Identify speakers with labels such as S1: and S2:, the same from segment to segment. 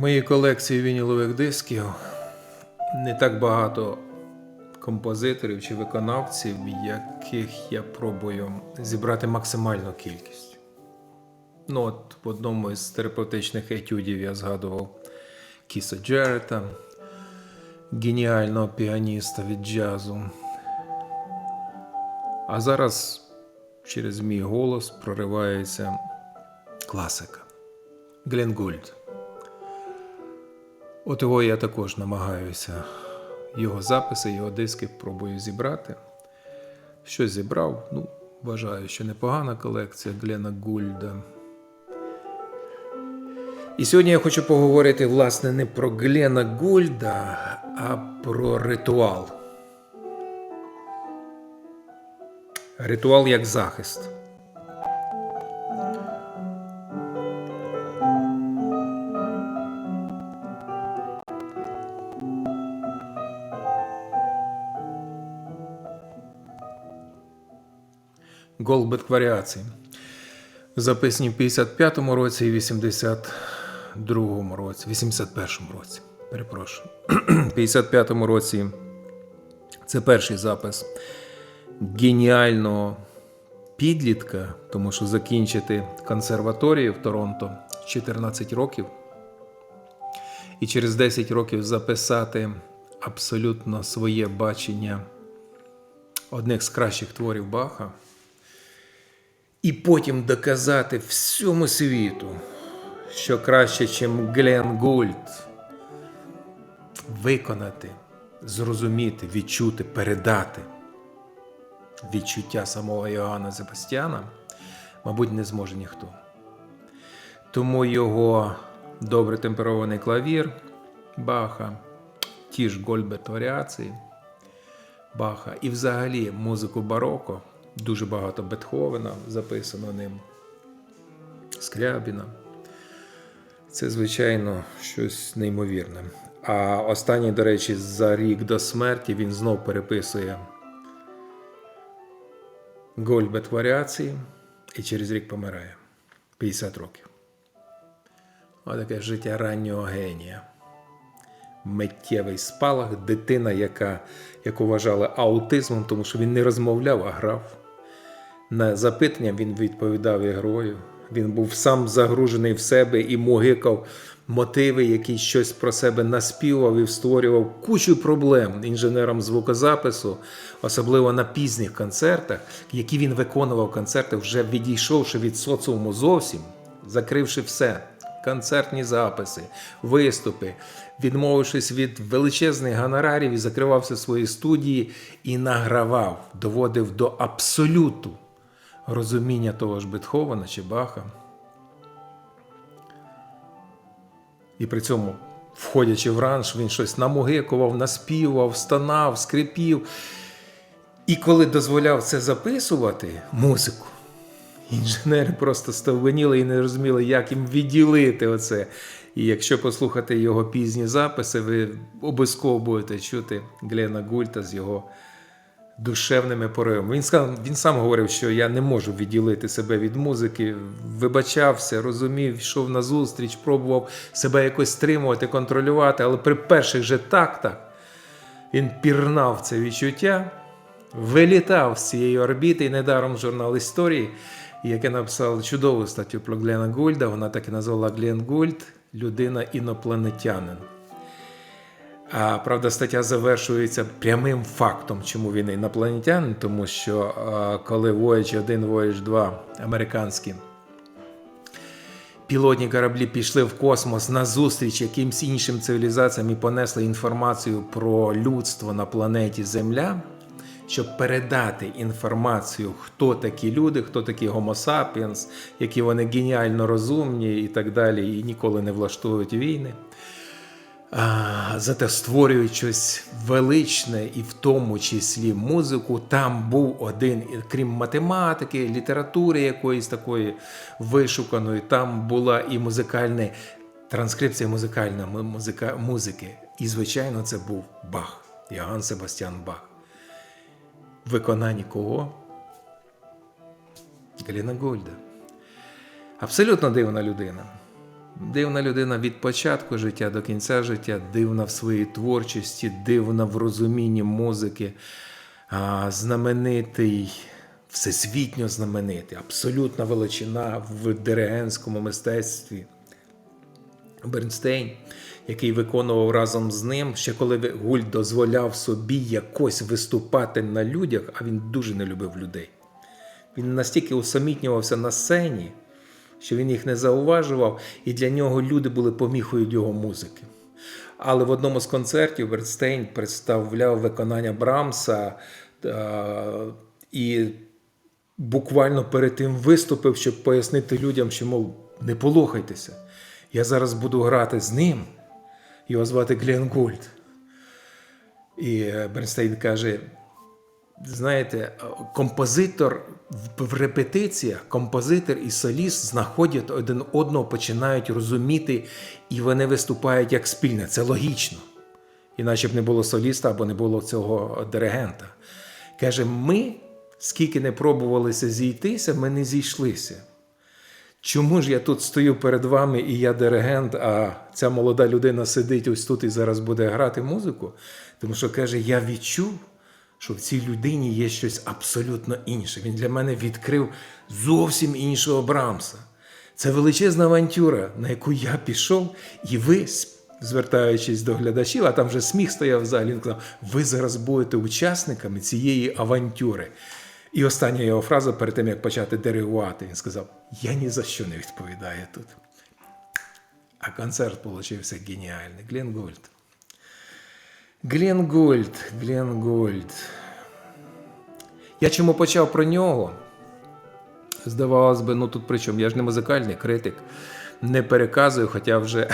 S1: моїй колекції вінілових дисків не так багато композиторів чи виконавців, яких я пробую зібрати максимальну кількість. Ну, от в одному із терапевтичних етюдів я згадував Кіса Джерета, геніального піаніста від джазу. А зараз через мій голос проривається класика Глен Гульд. От його я також намагаюся. Його записи, його диски пробую зібрати. Щось зібрав, ну, вважаю, що непогана колекція Глена Гульда. І сьогодні я хочу поговорити, власне, не про Глена Гульда, а про ритуал. Ритуал як захист. Голбет варіацій. Записані в 55-му році і 82-му році, 81-му році. Перепрошую. В 55-му році це перший запис геніального підлітка, тому що закінчити консерваторію в Торонто 14 років і через 10 років записати абсолютно своє бачення одних з кращих творів Баха. І потім доказати всьому світу, що краще, ніж Глен Гульд, виконати, зрозуміти, відчути, передати відчуття самого Йоганна Себастьяна, мабуть, не зможе ніхто. Тому його добре темперований клавір Баха, ті ж Гольберт варіації Баха і взагалі музику бароко. Дуже багато Бетховена записано ним, Скрябіна. Це, звичайно, щось неймовірне. А останній, до речі, за рік до смерті він знов переписує Гольбет варіації і через рік помирає 50 років. Отаке життя раннього генія. Миттєвий спалах, дитина, яка, яку вважали аутизмом, тому що він не розмовляв, а грав. На запитання він відповідав ігрою. Він був сам загружений в себе і мугикав мотиви, які щось про себе наспівав і створював кучу проблем інженерам звукозапису, особливо на пізніх концертах, які він виконував концерти, вже відійшовши від соціуму зовсім, закривши все. Концертні записи, виступи, відмовившись від величезних гонорарів і закривався свої студії і награвав, доводив до абсолюту розуміння того ж Бетховена чи Баха. І при цьому, входячи в ранж, він щось намугикував, наспівав, стонав, скрипів. І коли дозволяв це записувати, музику, інженери просто стовбеніли і не розуміли, як їм відділити оце. І якщо послухати його пізні записи, ви обов'язково будете чути Глена Гульта з його душевними поривами. Він сам, він сам говорив, що я не можу відділити себе від музики, вибачався, розумів, йшов на зустріч, пробував себе якось стримувати, контролювати, але при перших же тактах він пірнав це відчуття, вилітав з цієї орбіти, і недаром журнал історії, яке написав чудову статтю про Глена Гульда, вона так і назвала Глен Гульд людина інопланетянин. А правда, стаття завершується прямим фактом, чому він інопланетянин, тому що коли Voyage 1, Voyage 2 американські пілотні кораблі пішли в космос на зустріч якимсь іншим цивілізаціям і понесли інформацію про людство на планеті Земля, щоб передати інформацію, хто такі люди, хто такі Homo sapiens, які вони геніально розумні і так далі, і ніколи не влаштовують війни. Зате створюють щось величне і в тому числі музику. Там був один, крім математики, літератури якоїсь такої вишуканої, там була і музикальна транскрипція музикальна музика, музики. І, звичайно, це був Бах, Йоганн Себастьян Бах. В виконанні кого? Галіна Гольда. Абсолютно дивна людина. Дивна людина від початку життя до кінця життя, дивна в своїй творчості, дивна в розумінні музики, знаменитий, всесвітньо знаменитий, абсолютна величина в диригентському мистецтві. Бернстейн, який виконував разом з ним, ще коли Гуль дозволяв собі якось виступати на людях, а він дуже не любив людей. Він настільки усамітнювався на сцені, що він їх не зауважував, і для нього люди були поміхою його музики. Але в одному з концертів Бернстейн представляв виконання Брамса е, і буквально перед тим виступив, щоб пояснити людям, що, мов, не полохайтеся. Я зараз буду грати з ним. Його звати Глен. І Бернстейн каже: знаєте, композитор в- в репетиціях, композитор і соліст знаходять один одного, починають розуміти, і вони виступають як спільне. Це логічно. Іначе б не було соліста або не було цього диригента. Каже, ми, скільки не пробувалися зійтися, ми не зійшлися. Чому ж я тут стою перед вами і я диригент, а ця молода людина сидить ось тут і зараз буде грати музику? Тому що каже, я відчув, що в цій людині є щось абсолютно інше. Він для мене відкрив зовсім іншого Брамса. Це величезна авантюра, на яку я пішов, і ви, звертаючись до глядачів, а там вже сміх стояв в залі, він казав, ви зараз будете учасниками цієї авантюри. І остання його фраза перед тим, як почати диригувати, він сказав: Я ні за що не відповідаю тут. А концерт получився геніальний. Глен Гольд. Глен Гольд, Глен Гольд. Я чому почав про нього? Здавалось би, ну тут при чому? Я ж не музикальний критик, не переказую, хоча вже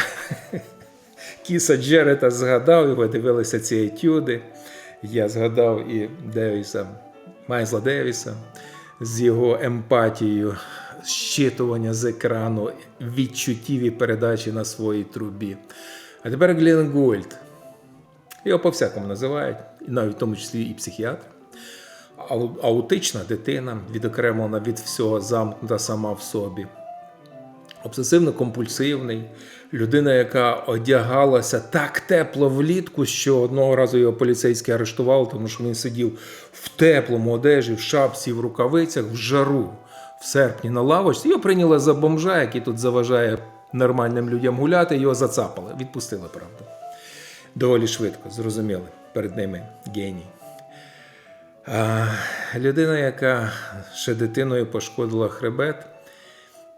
S1: Кіса Джерета згадав, і ви дивилися ці етюди. Я згадав і Девіса, Майзла Девіса з його емпатією, щитування з екрану, відчуттів і передачі на своїй трубі. А тепер Глен Гольд. Його по-всякому називають, навіть в тому числі і психіатр. Аутична дитина, відокремлена від всього, замкнута сама в собі обсесивно-компульсивний, людина, яка одягалася так тепло влітку, що одного разу його поліцейський арештував, тому що він сидів в теплому одежі, в шапці, в рукавицях, в жару в серпні на лавочці. Його прийняли за бомжа, який тут заважає нормальним людям гуляти. Його зацапали, відпустили, правда. Доволі швидко, зрозуміли, перед ними геній. А, людина, яка ще дитиною пошкодила хребет.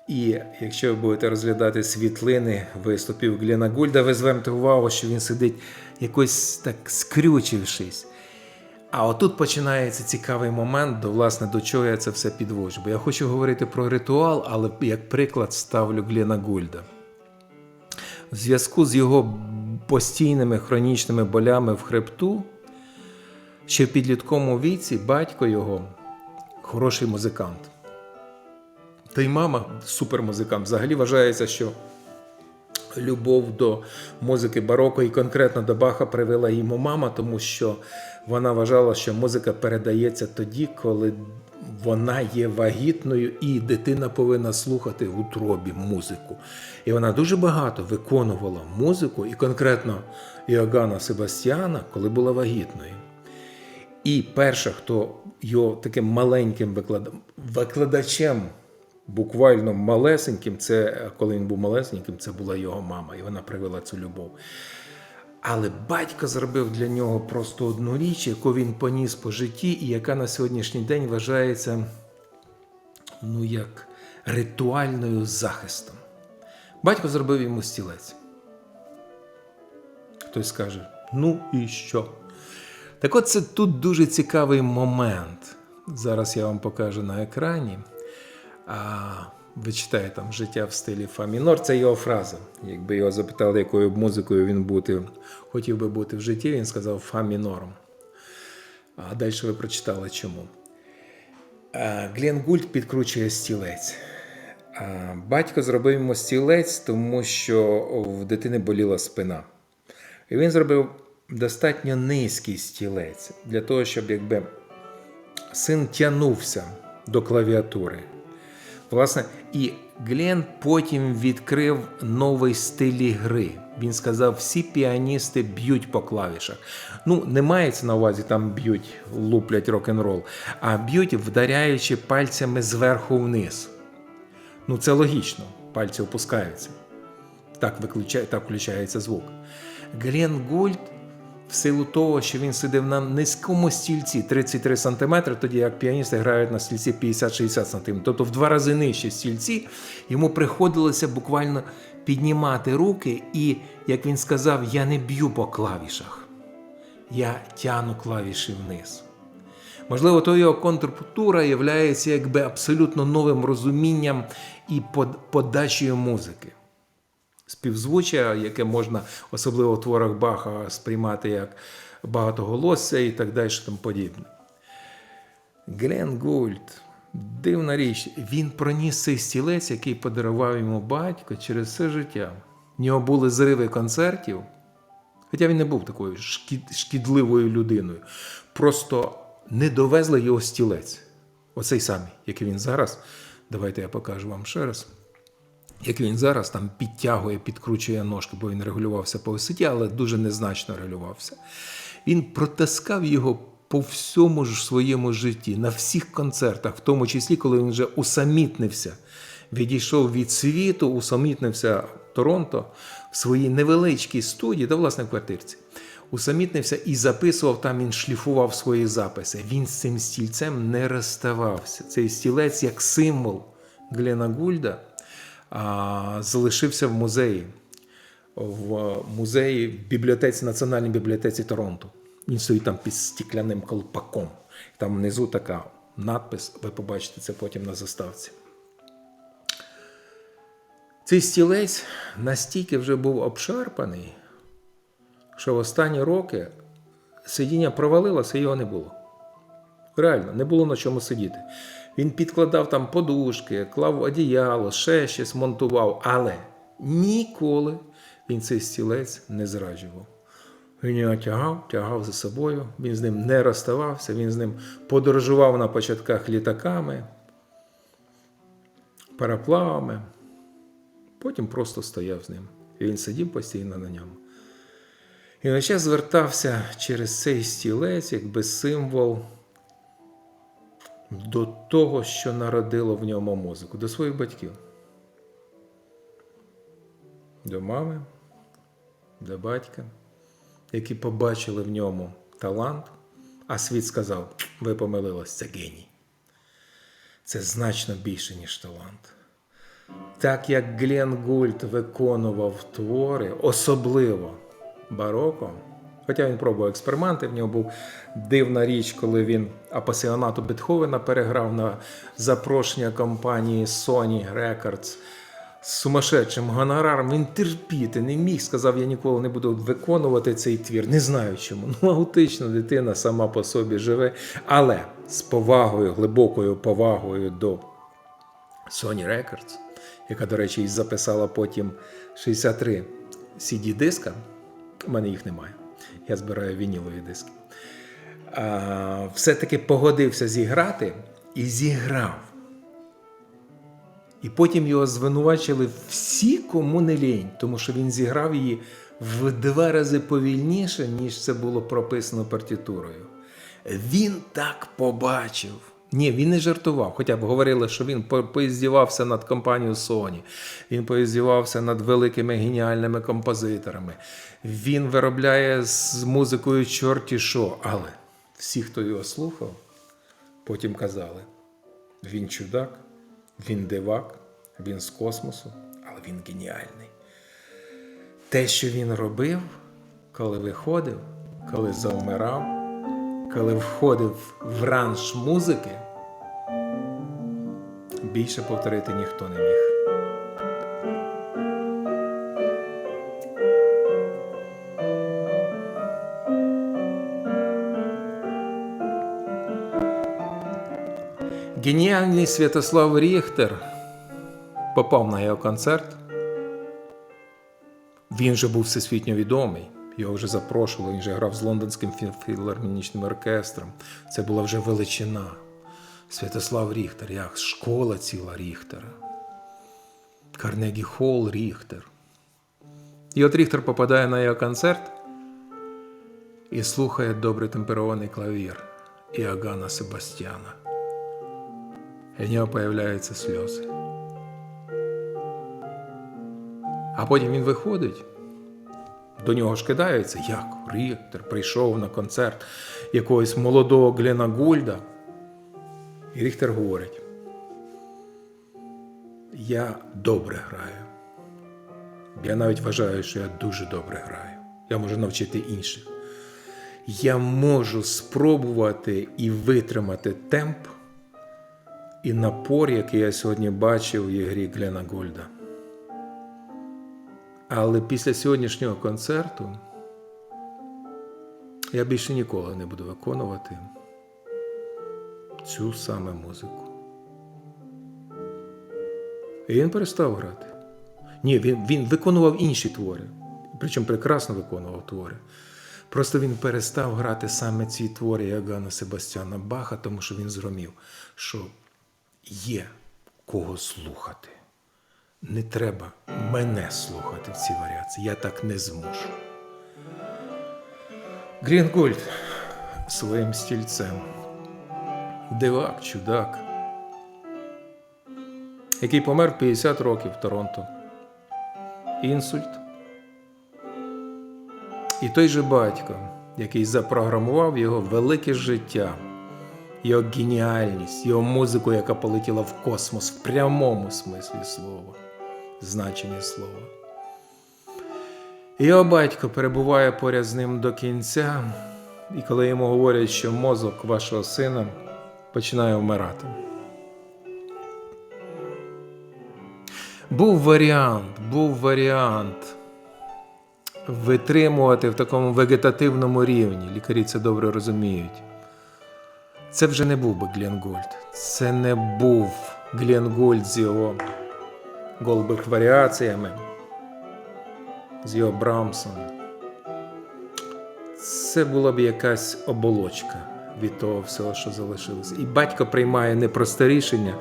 S1: І якщо ви будете розглядати світлини виступів Глена Гульда, ви звернете увагу, що він сидить якось так скрючившись. А отут починається цікавий момент, до власне до чого я це все підводжу. Бо я хочу говорити про ритуал, але як приклад ставлю Глена Гульда. В зв'язку з його постійними хронічними болями в хребту, ще в підлітковому віці батько його хороший музикант. Та й мама супермузикант. Взагалі вважається, що любов до музики бароко і конкретно до Баха привела йому мама, тому що вона вважала, що музика передається тоді, коли вона є вагітною, і дитина повинна слухати в утробі музику. І вона дуже багато виконувала музику, і конкретно Іоганна Себастьяна, коли була вагітною. І перша, хто його таким маленьким виклад... викладачем, буквально малесеньким, це коли він був малесеньким, це була його мама, і вона привела цю любов. Але батько зробив для нього просто одну річ, яку він поніс по житті, і яка на сьогоднішній день вважається ну, як ритуальною захистом. Батько зробив йому стілець. Хтось скаже: ну і що? Так от це тут дуже цікавий момент. Зараз я вам покажу на екрані. А ви читаєте там життя в стилі фа мінор. Це його фраза. Якби його запитали, якою б музикою він бути, хотів би бути в житті, він сказав фа мінором. А далі ви прочитали чому. Глен Гульд підкручує стілець. Батько зробив йому стілець, тому що в дитини боліла спина. І він зробив достатньо низький стілець для того, щоб якби син тягнувся до клавіатури. Власне, і Глен потім відкрив новий стиль гри. Він сказав, всі піаністи б'ють по клавішах. Ну, не мається на увазі, там б'ють, луплять рок-н-рол, а б'ють, вдаряючи пальцями зверху вниз. Ну, це логічно, пальці опускаються. Так, виключає, так включається звук. Глен Гульд, в силу того, що він сидив на низькому стільці 33 см, тоді як піаністи грають на стільці 50-60 см, тобто в два рази нижче стільці, йому приходилося буквально піднімати руки, і, як він сказав, я не б'ю по клавішах, я тяну клавіші вниз. Можливо, то його контрпутура є якби абсолютно новим розумінням і подачею музики. Співзвуччя, яке можна, особливо в творах Баха, сприймати як багатоголосся і так далі, тому подібне. Глен Гульд, дивна річ, він проніс цей стілець, який подарував йому батько через все життя. В нього були зриви концертів, хоча він не був такою шкідливою людиною. Просто не довезли його стілець. Оцей самий, який він зараз. Давайте я покажу вам ще раз. Як він зараз там підтягує, підкручує ножки, бо він регулювався по висоті, але дуже незначно регулювався. Він протаскав його по всьому ж своєму житті, на всіх концертах, в тому числі, коли він вже усамітнився, відійшов від світу, усамітнився в Торонто в своїй невеличкій студії, та власне в квартирці. Усамітнився і записував там, він шліфував свої записи. Він з цим стільцем не розставався. Цей стілець як символ Глена Гульда залишився в музеї, в музеї в бібліотеці, Національній бібліотеці Торонто. Він стоїть там під стікляним колпаком. Там внизу така надпис, ви побачите це потім на заставці. Цей стілець настільки вже був обшарпаний, що в останні роки сидіння провалилося, його не було. Реально, не було на чому сидіти. Він підкладав там подушки, клав одіяло, ще щось монтував, але ніколи він цей стілець не зраджував. Він його тягав, тягав за собою, він з ним не розставався, він з ним подорожував на початках літаками, параплавами, потім просто стояв з ним. І він сидів постійно на ньому. І на час звертався через цей стілець, якби символ до того, що народило в ньому музику, до своїх батьків, до мами, до батька, які побачили в ньому талант, а світ сказав: ви помилились, це геній. Це значно більше, ніж талант. Так як Глен Гульд виконував твори, особливо бароко, хоча він пробував експерименти, в нього був дивна річ, коли він апасіонату Бетховена переграв на запрошення компанії Sony Records з сумасшедшим гонораром. Він терпіти не міг, сказав, я ніколи не буду виконувати цей твір. Не знаю чому. Ну, аутична дитина сама по собі живе, але з повагою, глибокою повагою до Sony Records, яка, до речі, і записала потім 63 CD-диска. У мене їх немає. Я збираю вінілові диски. Все-таки погодився зіграти і зіграв. І потім його звинувачили всі, кому не лінь, тому що він зіграв її в два рази повільніше, ніж це було прописано партітурою. Він так побачив. Ні, він не жартував. Хоча б говорили, що він по- поіздівався над компанією Sony, він поіздівався над великими геніальними композиторами. Він виробляє з музикою чорті що. Але всі, хто його слухав, потім казали: він чудак, він дивак, він з космосу, але він геніальний. Те, що він робив, коли виходив, коли завмирав, коли входив в ранж музики, більше повторити ніхто не міг. Геніальний Святослав Ріхтер попав на його концерт. Він же був всесвітньо відомий. Його вже запрошували, він вже грав з лондонським філармонічним оркестром. Це була вже величина. Святослав Ріхтер, як школа ціла Ріхтера. Карнегі Холл Ріхтер. І от Ріхтер попадає на його концерт і слухає добрий темперований клавір Іоганна Себастьяна. І в нього появляються сльози. А потім він виходить, до нього ж кидаються, як Ріхтер прийшов на концерт якогось молодого Глена Гульда. І Ріхтер говорить: Я добре граю. Я навіть вважаю, що я дуже добре граю. Я можу навчити інших. Я можу спробувати і витримати темп і напор, який я сьогодні бачив в ігрі Глена Гольда. Але після сьогоднішнього концерту я більше ніколи не буду виконувати цю саме музику. І він перестав грати. Ні, він, він виконував інші твори, причому прекрасно виконував твори. Просто він перестав грати саме ці твори Ягана Себастьяна Баха, тому що він зрозумів, що є кого слухати. Не треба мене слухати в цій варіації. Я так не зможу. Грінгольд своїм стільцем. Дивак, чудак, який помер в 50 років в Торонто. Інсульт. І той же батько, який запрограмував його велике життя, його геніальність, його музику, яка полетіла в космос в прямому смислі слова, значенні слова. Його батько перебуває поряд з ним до кінця, і коли йому говорять, що мозок вашого сина починає вмирати. Був варіант, був варіант витримувати в такому вегетативному рівні. Лікарі це добре розуміють. Це вже не був би Глен Гольд. Це не був Глен Гольд з його голубих варіаціями, з його Брамсом. Це була б якась оболочка від того всього, що залишилося. І батько приймає непросте рішення.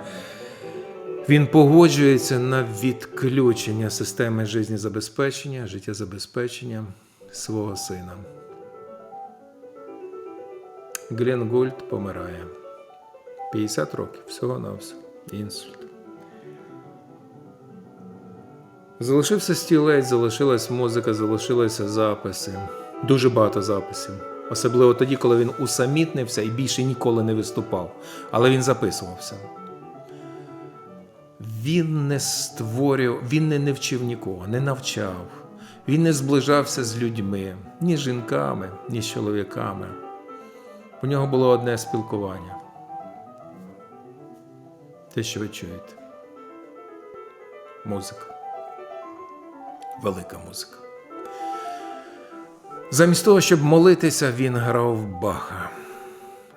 S1: Він погоджується на відключення системи життєзабезпечення, життєзабезпечення свого сина. Глен Гольд помирає. 50 років, всього на все. Інсульт. Залишився стілець, залишилась музика, залишилися записи. Дуже багато записів. Особливо тоді, коли він усамітнився і більше ніколи не виступав. Але він записувався. Він не створював, він не, вчив нікого, не навчав. Він не зближався з людьми, ні з жінками, ні з чоловіками. У нього було одне спілкування. Те, що ви чуєте. Музика. Велика музика. Замість того, щоб молитися, він грав Баха.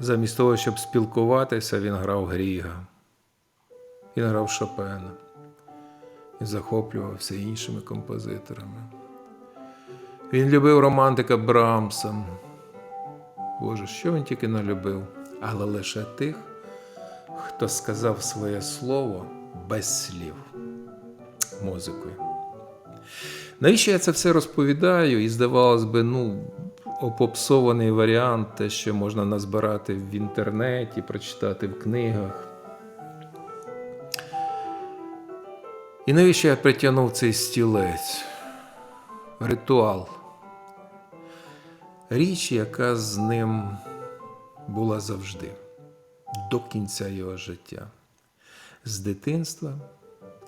S1: Замість того, щоб спілкуватися, він грав Гріга. Він грав Шопена і захоплювався іншими композиторами. Він любив романтика Брамса. Боже, що він тільки не любив, але лише тих, хто сказав своє слово без слів музикою. Навіщо я це все розповідаю? І здавалось би, ну, опопсований варіант, те, що можна назбирати в інтернеті, прочитати в книгах. І навіщо я притягнув цей стілець? Ритуал. Річ, яка з ним була завжди, до кінця його життя. З дитинства,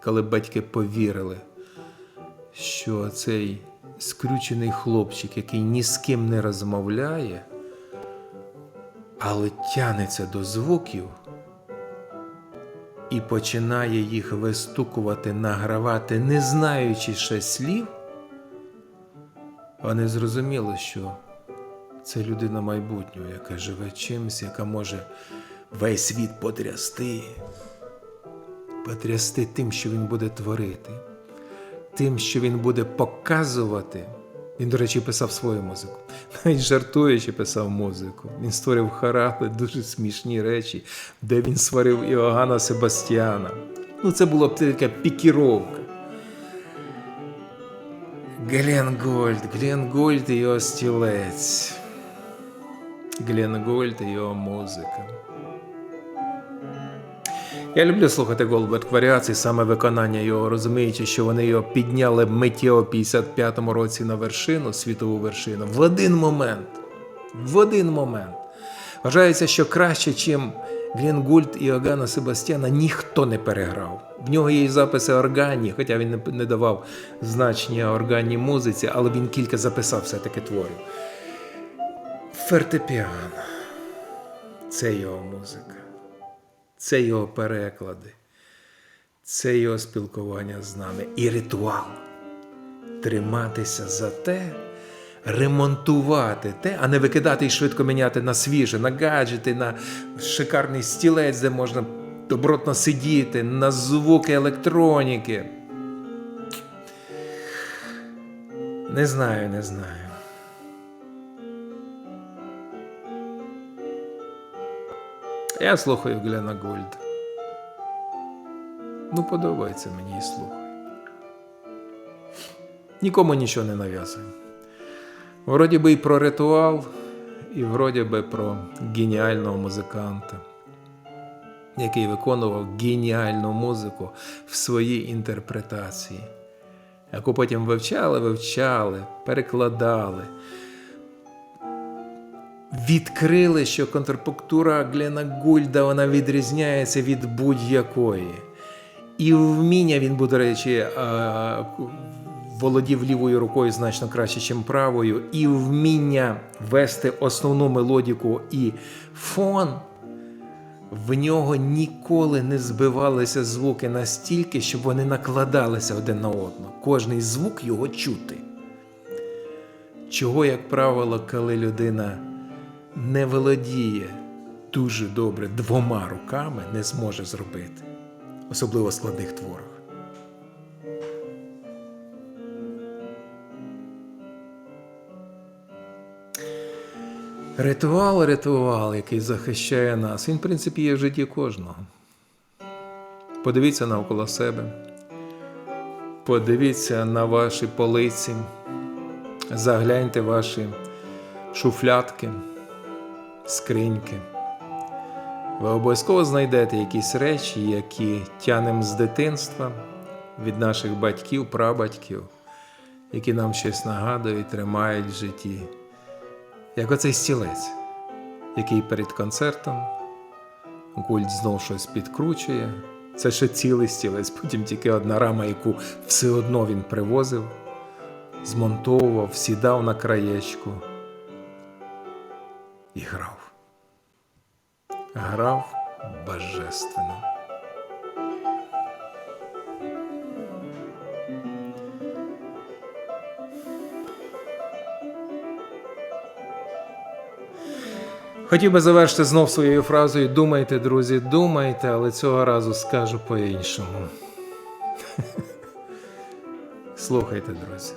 S1: коли батьки повірили, що цей скрючений хлопчик, який ні з ким не розмовляє, але тянеться до звуків і починає їх вистукувати, награвати, не знаючи ще слів, вони зрозуміли, що це людина майбутнього, яка живе чимось, яка може весь світ потрясти, потрясти тим, що він буде творити, тим, що він буде показувати Він, до речі, писав свою музику. Навіть жартуючи писав музику. Він створив хорали, дуже смішні речі, де він сварив Іоганна Себастьяна. Ну, це була б така пікіровка. Глен Гольд, Глен Гольд і його стілець. Глен Гольд і його музика. Я люблю слухати Голдберг варіації, саме виконання його, розуміючи, що вони його підняли миттєво в 55-му році на вершину, світову вершину, в один момент. В один момент. Вважається, що краще, чим Глен Гульд і Огана Себастьяна, ніхто не переграв. В нього є записи органі, хоча він не давав значення органній музиці, але він кілька записав все-таки творів. Фортепіано. Це його музика. Це його переклади, це його спілкування з нами і ритуал. Триматися за те, ремонтувати те, а не викидати і швидко міняти на свіже, на гаджети, на шикарний стілець, де можна добротно сидіти, на звуки електроніки. Не знаю, не знаю. Я слухаю Глена Гольда. Ну, подобається мені і слухаю. Нікому нічого не нав'язую. Вроді би і про ритуал, і вроді би про геніального музиканта, який виконував геніальну музику в своїй інтерпретації, яку потім вивчали, вивчали, перекладали відкрили, що контрпунктура Глена Гульда вона відрізняється від будь-якої. І вміння він, буде речі, е, володів лівою рукою значно краще, ніж правою, і вміння вести основну мелодіку і фон. В нього ніколи не збивалися звуки настільки, щоб вони накладалися один на одного. Кожний звук його чути. Чого, як правило, коли людина не володіє дуже добре двома руками, не зможе зробити, особливо в складних творах. Ритуал, ритуал, який захищає нас, він, в принципі, є в житті кожного. Подивіться навколо себе, подивіться на ваші полиці, загляньте ваші шуфлятки, скриньки. Ви обов'язково знайдете якісь речі, які тянемо з дитинства від наших батьків, прабатьків, які нам щось нагадують, тримають в житті. Як оцей стілець, який перед концертом Гульд знов щось підкручує. Це ще цілий стілець, потім тільки одна рама, яку все одно він привозив, змонтовував, сідав на краєчку і грав. Грав божественно. Хотів би завершити знов своєю фразою Думайте, друзі, думайте, але цього разу скажу по-іншому. Слухайте, друзі.